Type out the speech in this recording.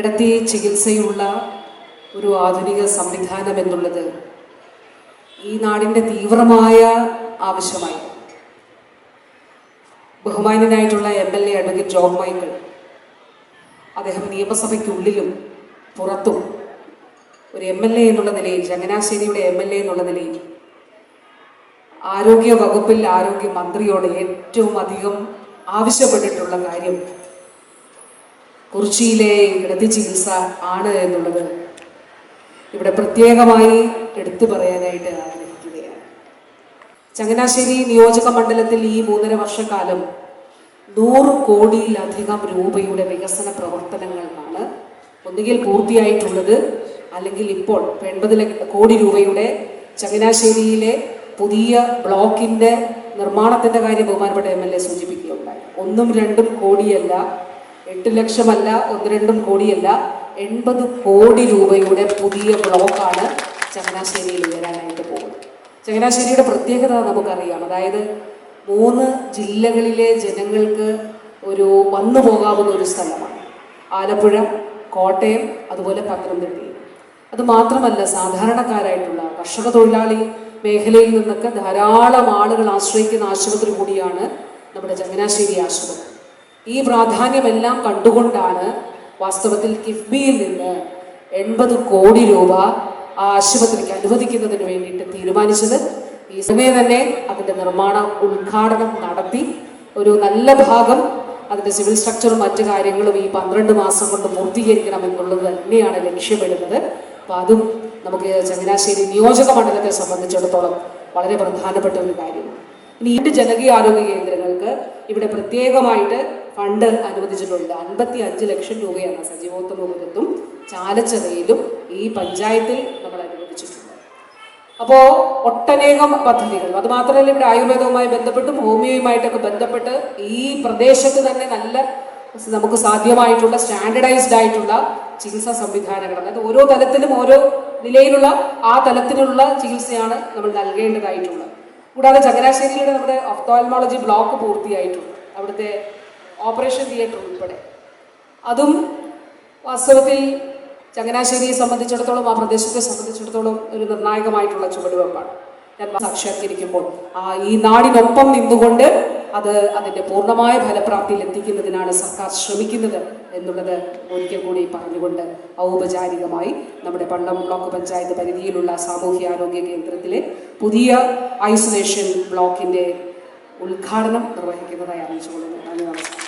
കിടത്തി ചികിത്സയുള്ള ഒരു ആധുനിക സംവിധാനം എന്നുള്ളത് ഈ നാടിന്റെ തീവ്രമായ ആവശ്യമായി. ബഹുമാന്യനായിട്ടുള്ള M L A advocate John Michael അദ്ദേഹം നിയമസഭയ്ക്കുള്ളിലും പുറത്തും ഒരു എം എൽ എ എന്നുള്ള നിലയിൽ ചങ്ങനാശ്ശേരിയുടെ എം എൽ എ എന്നുള്ള നിലയിൽ ആരോഗ്യ വകുപ്പിൽ ആരോഗ്യ മന്ത്രിയോട് ഏറ്റവും അധികം ആവശ്യപ്പെട്ടിട്ടുള്ള കാര്യം കുറിച്ചിയിലെ കിടത്തി ചികിത്സ ആണ് എന്നുള്ളത് ഇവിടെ പ്രത്യേകമായി എടുത്തു പറയാനായിട്ട് ആഗ്രഹിക്കുകയാണ്. ചങ്ങനാശ്ശേരി നിയോജക മണ്ഡലത്തിൽ ഈ മൂന്നര വർഷക്കാലം നൂറ് കോടിയിലധികം രൂപയുടെ വികസന പ്രവർത്തനങ്ങളാണ് ഒന്നുകിൽ പൂർത്തിയായിട്ടുള്ളത് അല്ലെങ്കിൽ ഇപ്പോൾ എൺപത് കോടി രൂപയുടെ ചങ്ങനാശ്ശേരിയിലെ പുതിയ ബ്ലോക്കിന്റെ നിർമ്മാണത്തിന്റെ കാര്യം ബഹുമാനപ്പെട്ട എം എൽ എ സൂചിപ്പിക്കുകയുണ്ടായി. ഒന്നും രണ്ടും കോടിയല്ല എട്ട് ലക്ഷമല്ല ഒന്ന് രണ്ടും കോടിയല്ല എൺപത് കോടി രൂപയുടെ പുതിയ ബ്ലോക്കാണ് ചങ്ങനാശ്ശേരിയിൽ ഉയരാനായിട്ട് പോകുന്നത്. ചങ്ങനാശ്ശേരിയുടെ പ്രത്യേകത നമുക്കറിയാം. അതായത് മൂന്ന് ജില്ലകളിലെ ജനങ്ങൾക്ക് ഒരു വന്നു പോകാവുന്ന ഒരു സ്ഥലമാണ്. ആലപ്പുഴ കോട്ടയം അതുപോലെ പത്തനംതിട്ടയും അത് മാത്രമല്ല സാധാരണക്കാരായിട്ടുള്ള കർഷക തൊഴിലാളി മേഖലയിൽ നിന്നൊക്കെ ധാരാളം ആളുകൾ ആശ്രയിക്കുന്ന ആശുപത്രി കൂടിയാണ് നമ്മുടെ ചങ്ങനാശ്ശേരി ആശുപത്രി. ഈ പ്രാധാന്യമെല്ലാം കണ്ടുകൊണ്ടാണ് വാസ്തവത്തിൽ കിഫ്ബിയിൽ നിന്ന് എൺപത് കോടി രൂപ ആ ആശുപത്രിക്ക് അനുവദിക്കുന്നതിന് വേണ്ടിയിട്ട് തീരുമാനിച്ചത്. ഈ സമയം തന്നെ അതിന്റെ നിർമ്മാണ ഉദ്ഘാടനം നടത്തി. ഒരു നല്ല ഭാഗം അതിന്റെ സിവിൽ സ്ട്രക്ചറും മറ്റു കാര്യങ്ങളും ഈ പന്ത്രണ്ട് മാസം കൊണ്ട് പൂർത്തീകരിക്കണം എന്നുള്ളത് തന്നെയാണ് ലക്ഷ്യമിടുന്നത്. അപ്പം അതും നമുക്ക് ചങ്ങനാശ്ശേരി നിയോജക മണ്ഡലത്തെ സംബന്ധിച്ചിടത്തോളം വളരെ പ്രധാനപ്പെട്ട ഒരു കാര്യമാണ്. ഇനി രണ്ട് ജനകീയ ആരോഗ്യ കേന്ദ്രങ്ങൾക്ക് ഇവിടെ പ്രത്യേകമായിട്ട് ഫണ്ട് അനുവദിച്ചിട്ടുണ്ട്. അൻപത്തി അഞ്ച് ലക്ഷം രൂപയാണ് സജീവോത്തമപുരത്തും ചാലച്ചതയിലും ഈ പഞ്ചായത്തിൽ നമ്മൾ അനുവദിച്ചിട്ടുണ്ട് അപ്പോൾ ഒട്ടനേകം പദ്ധതികൾ അതുമാത്രമല്ല ഇവിടെ ആയുർവേദവുമായി ബന്ധപ്പെട്ടും ഹോമിയോയുമായിട്ടൊക്കെ ബന്ധപ്പെട്ട് ഈ പ്രദേശത്ത് തന്നെ നല്ല നമുക്ക് സാധ്യമായിട്ടുള്ള സ്റ്റാൻഡർഡൈസ്ഡ് ആയിട്ടുള്ള ചികിത്സാ സംവിധാനങ്ങൾ അതായത് ഓരോ തലത്തിലും ഓരോ നിലയിലുള്ള ആ തലത്തിലുള്ള ചികിത്സയാണ് നമ്മൾ നൽകേണ്ടതായിട്ടുള്ളത്. കൂടാതെ ചങ്ങനാശ്ശേരിയുടെ നമ്മുടെ ഒഫ്തോൾമോളജി ബ്ലോക്ക് പൂർത്തിയായിട്ടുണ്ട്. അവിടുത്തെ ഓപ്പറേഷൻ തിയേറ്റർ ഉൾപ്പെടെ. അതും വാസ്തവത്തിൽ ചങ്ങനാശ്ശേരിയെ സംബന്ധിച്ചിടത്തോളം ആ പ്രദേശത്തെ സംബന്ധിച്ചിടത്തോളം ഒരു നിർണായകമായിട്ടുള്ള ചുവടുവെപ്പാണ്. ഞാൻ സാക്ഷാത്കരിക്കുമ്പോൾ ആ ഈ നാടിനൊപ്പം നിന്നുകൊണ്ട് അത് അതിന്റെ പൂർണമായ ഫലപ്രാപ്തിയിൽ എത്തിക്കുന്നതിനാണ് സർക്കാർ ശ്രമിക്കുന്നത് എന്നുള്ളത് ഒരിക്കൽ കൂടി പറഞ്ഞുകൊണ്ട് ഔപചാരികമായി നമ്മുടെ പള്ളം ബ്ലോക്ക് പഞ്ചായത്ത് പരിധിയിലുള്ള സാമൂഹ്യാരോഗ്യ കേന്ദ്രത്തിലെ പുതിയ ഐസൊലേഷൻ ബ്ലോക്കിന്റെ ഉദ്ഘാടനം നിർവഹിക്കുന്നതായി അറിയിച്ചുകൊള്ളുന്നു. നന്ദി നമസ്കാരം.